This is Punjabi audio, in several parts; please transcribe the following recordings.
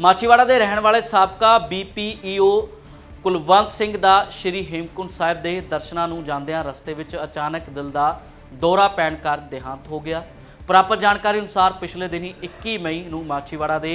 ਮਾਛੀਵਾੜਾ ਦੇ ਰਹਿਣ ਵਾਲੇ ਸਾਬਕਾ ਬੀਪੀਈਓ ਕੁਲਵੰਤ ਸਿੰਘ ਦਾ ਸ਼੍ਰੀ ਹੇਮਕੁੰਟ ਸਾਹਿਬ ਦੇ ਦਰਸ਼ਨਾਂ ਨੂੰ ਜਾਂਦਿਆਂ ਰਸਤੇ ਵਿੱਚ ਅਚਾਨਕ ਦਿਲ ਦਾ ਦੌਰਾ ਪੈਣ ਕਾਰਨ ਦੇਹਾਂਤ ਹੋ ਗਿਆ। ਪ੍ਰਾਪਤ ਜਾਣਕਾਰੀ ਅਨੁਸਾਰ ਪਿਛਲੇ ਦਿਨੀ 21 ਮਈ ਨੂੰ ਮਾਛੀਵਾੜਾ ਦੇ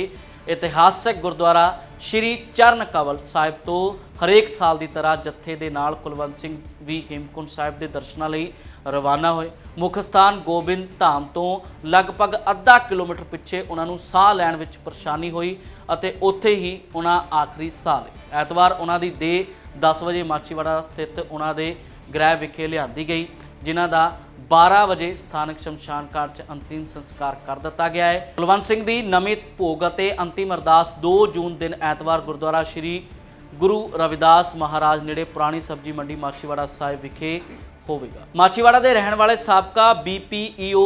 ਇਤਿਹਾਸਕ ਗੁਰਦੁਆਰਾ ਸ਼੍ਰੀ ਚਰਨ ਕਵਲ ਸਾਹਿਬ ਤੋਂ ਹਰੇਕ ਸਾਲ ਦੀ ਤਰ੍ਹਾਂ ਜੱਥੇ ਦੇ ਨਾਲ ਕੁਲਵੰਤ ਸਿੰਘ ਵੀ ਹੇਮਕੁੰਟ ਸਾਹਿਬ ਦੇ ਦਰਸ਼ਨਾਂ ਲਈ ਰਵਾਨਾ ਹੋਏ। ਮੁੱਖ ਸਥਾਨ ਗੋਬਿੰਦ ਧਾਮ ਤੋਂ ਲਗਭਗ ਅੱਧਾ ਕਿਲੋਮੀਟਰ ਪਿੱਛੇ ਉਹਨਾਂ ਨੂੰ ਸਾਹ ਲੈਣ ਵਿੱਚ ਪਰੇਸ਼ਾਨੀ ਹੋਈ ਅਤੇ ਉੱਥੇ ਹੀ ਉਹਨਾਂ ਆਖਰੀ ਸਾਹ ਲਈ। ਐਤਵਾਰ ਉਹਨਾਂ ਦੀ ਦੇਹ 10 ਵਜੇ ਮਾਚੀਵਾੜਾ ਸਥਿਤ ਉਹਨਾਂ ਦੇ ਗ੍ਰਹਿ ਵਿਖੇ ਲਿਆਂਦੀ ਗਈ ਜਿਨ੍ਹਾਂ ਦਾ 12 ਵਜੇ ਸਥਾਨਕ ਸ਼ਮਸ਼ਾਨ ਘਾਟ 'ਚ ਅੰਤਿਮ ਸੰਸਕਾਰ ਕਰ ਦਿੱਤਾ ਗਿਆ ਹੈ। ਕੁਲਵੰਤ ਸਿੰਘ ਦੀ ਨਮਿਤ ਭੋਗ ਅਤੇ ਅੰਤਿਮ ਅਰਦਾਸ 2 ਜੂਨ ਦਿਨ ਐਤਵਾਰ ਗੁਰਦੁਆਰਾ ਸ਼੍ਰੀ ਗੁਰੂ ਰਵਿਦਾਸ ਮਹਾਰਾਜ ਨੇੜੇ ਪੁਰਾਣੀ ਸਬਜ਼ੀ ਮੰਡੀ ਮਾਛੀਵਾੜਾ ਸਾਹਿਬ ਵਿਖੇ ਹੋਵੇਗਾ। ਮਾਛੀਵਾੜਾ ਦੇ ਰਹਿਣ ਵਾਲੇ ਸਾਬਕਾ ਬੀਪੀਈਓ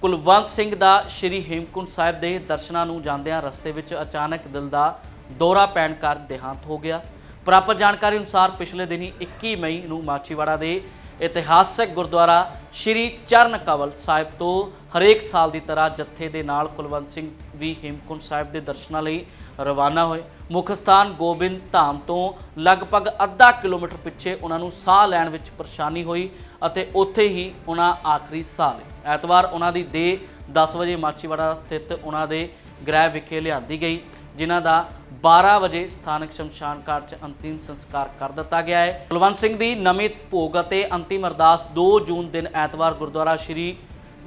ਕੁਲਵੰਤ ਸਿੰਘ ਦਾ ਸ਼੍ਰੀ ਹੇਮਕੁੰਟ ਸਾਹਿਬ ਦੇ ਦਰਸ਼ਨਾਂ ਨੂੰ ਜਾਂਦਿਆਂ ਰਸਤੇ ਵਿੱਚ ਅਚਾਨਕ ਦਿਲ ਦਾ ਦੌਰਾ ਪੈਣ ਕਾਰਨ ਦੇਹਾਂਤ ਹੋ ਗਿਆ। ਪ੍ਰਾਪਤ ਜਾਣਕਾਰੀ ਅਨੁਸਾਰ ਪਿਛਲੇ ਦਿਨੀ 21 ਮਈ ਨੂੰ ਮਾਛੀਵਾੜਾ ਦੇ ਇਤਿਹਾਸਕ ਗੁਰਦੁਆਰਾ ਸ਼੍ਰੀ ਚਰਨ ਕਵਲ ਸਾਹਿਬ ਤੋਂ ਹਰੇਕ ਸਾਲ ਦੀ ਤਰ੍ਹਾਂ ਜੱਥੇ ਦੇ ਨਾਲ ਕੁਲਵੰਤ ਸਿੰਘ ਵੀ ਹੇਮਕੁੰਟ ਸਾਹਿਬ ਦੇ ਦਰਸ਼ਨਾਂ ਲਈ ਰਵਾਨਾ ਹੋਏ। ਮੁੱਖ ਸਥਾਨ ਗੋਬਿੰਦ ਧਾਮ ਤੋਂ ਲਗਭਗ ਅੱਧਾ ਕਿਲੋਮੀਟਰ ਪਿੱਛੇ ਉਹਨਾਂ ਨੂੰ ਸਾਹ ਲੈਣ ਵਿੱਚ ਪਰੇਸ਼ਾਨੀ ਹੋਈ ਅਤੇ ਉੱਥੇ ਹੀ ਉਹਨਾਂ ਆਖਰੀ ਸਾਹ ਲਈ। ਐਤਵਾਰ ਉਹਨਾਂ ਦੀ ਦੇਹ 10 ਵਜੇ ਮਾਚੀਵਾੜਾ ਸਥਿਤ ਉਹਨਾਂ ਦੇ ਗ੍ਰਹਿ ਵਿਖੇ ਲਿਆਂਦੀ ਗਈ, ਜਿਨ੍ਹਾਂ ਦਾ 12 ਵਜੇ ਸਥਾਨਕ ਸ਼ਮਸ਼ਾਨ ਘਾਟ 'ਚ ਅੰਤਿਮ ਸੰਸਕਾਰ ਕਰ ਦਿੱਤਾ ਗਿਆ ਹੈ। ਕੁਲਵੰਤ ਸਿੰਘ ਦੀ ਨਮਿਤ ਭੋਗ ਅਤੇ ਅੰਤਿਮ ਅਰਦਾਸ 2 ਜੂਨ ਦਿਨ ਐਤਵਾਰ ਗੁਰਦੁਆਰਾ ਸ਼੍ਰੀ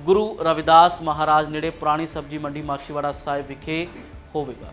ਗੁਰੂ ਰਵਿਦਾਸ ਮਹਾਰਾਜ ਨੇੜੇ ਪੁਰਾਣੀ ਸਬਜ਼ੀ ਮੰਡੀ ਮਾਛੀਵਾੜਾ ਸਾਹਿਬ ਵਿਖੇ ਹੋਵੇਗਾ।